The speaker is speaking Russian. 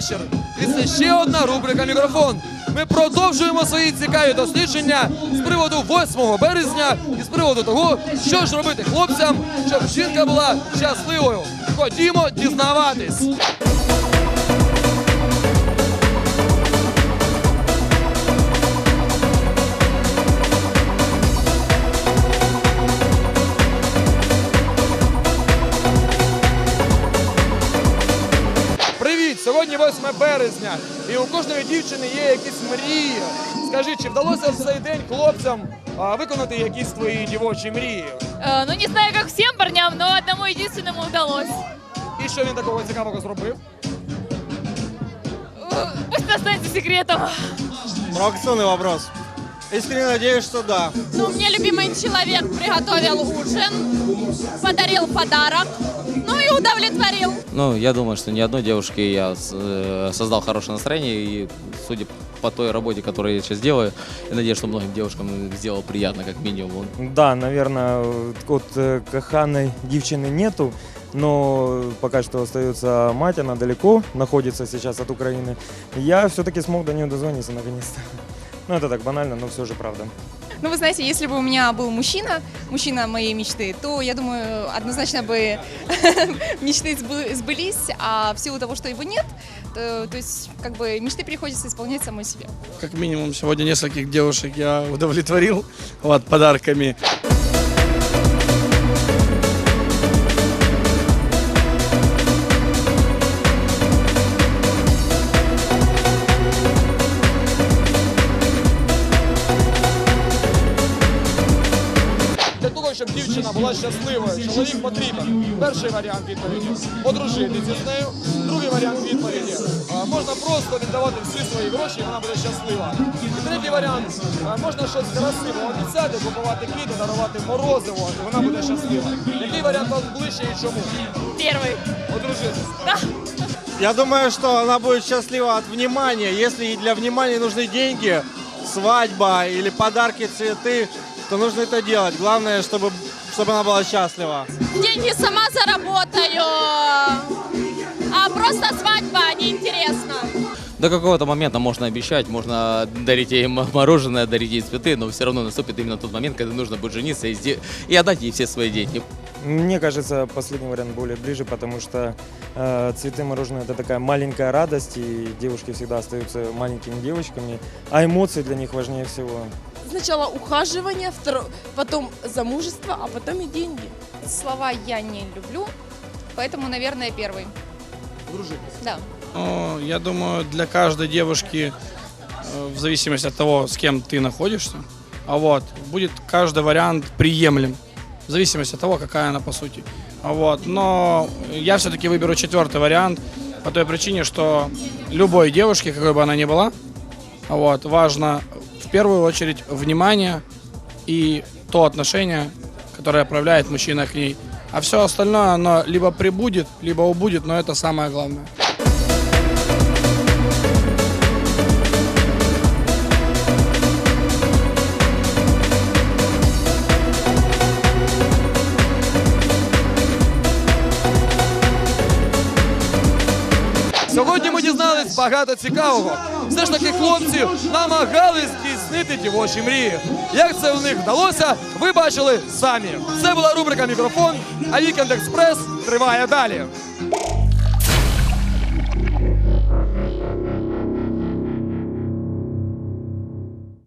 вечір. І це ще одна рубрика Мікрофон. Ми продовжуємо свої цікаві дослідження з приводу 8 березня і з приводу того, що ж робити хлопцям, щоб жінка була щасливою. Ходімо дізнаватись. Привіт! Сьогодні 8 березня, і у кожної дівчини є якісь мрії. Скажи, чи вдалося в цей день хлопцям а, виконати якісь твої дівочі мрії? Э, ну, не знаю, как всем парням, но одному единственному удалось. І що він такого цікавого зробив? Э, Пусть останется секретом. Провокационный вопрос. Искренне надеюсь, что да. Ну, мне любимый человек приготовил ужин, подарил подарок, ну и удовлетворил. Ну, я думаю, что ни одной девушке я э, создал хорошее настроение, и судя по той работе, которую я сейчас делаю, я надеюсь, что многим девушкам сделал приятно, как минимум. Да, наверное, от э, коханой девчины нету, но пока что остается мать, она далеко находится сейчас от Украины. Я все-таки смог до нее дозвониться наконец-то. Ну, это так банально, но все же правда. Ну, вы знаете, если бы у меня был мужчина, мужчина моей мечты, то, я думаю, однозначно бы мечты сбы- сбылись, а в силу того, что его нет, то, то есть, как бы, мечты приходится исполнять самой себе. Как минимум сегодня нескольких девушек я удовлетворил вот, подарками. щоб дівчина була щасливою, чоловік потрібен. Перший варіант відповіді одружитися з нею. Другий варіант відповіді а, можна просто віддавати всі свої гроші, і вона буде щаслива. І третій варіант а, можна щось красиве обіцяти, купувати квіти, дарувати морозиво, і вона буде щаслива. Який варіант вам ближче і чому? Первый. Одружитися. Я думаю, что она будет счастлива от внимания. Если ей для внимания нужны деньги, свадьба или подарки, цветы, то нужно это делать. Главное, чтобы, чтобы она была счастлива. Деньги сама заработаю, а просто свадьба неинтересно. До какого-то момента можно обещать, можно дарить ей мороженое, дарить ей цветы, но все равно наступит именно тот момент, когда нужно будет жениться и, и отдать ей все свои деньги. Мне кажется, последний вариант более ближе, потому что э, цветы мороженое это такая маленькая радость, и девушки всегда остаются маленькими девочками, а эмоции для них важнее всего. Сначала ухаживание, второ- потом замужество, а потом и деньги. Слова я не люблю, поэтому, наверное, первый. Да. Ну, я думаю, для каждой девушки, э, в зависимости от того, с кем ты находишься, а вот, будет каждый вариант приемлем. В зависимости от того, какая она по сути. А Вот. Но я все-таки выберу четвертый вариант по той причине, что любой девушке, какой бы она ни была, а вот, важно первую очередь внимание и то отношение, которое проявляет мужчина к ней. А все остальное, оно либо прибудет, либо убудет, но это самое главное. Дізнались багато цікавого. Все ж таки хлопці намагались здійснити дівочі мрії. Як це у них вдалося, ви бачили самі. Це була рубрика Мікрофон, а Вікенд Експрес триває далі.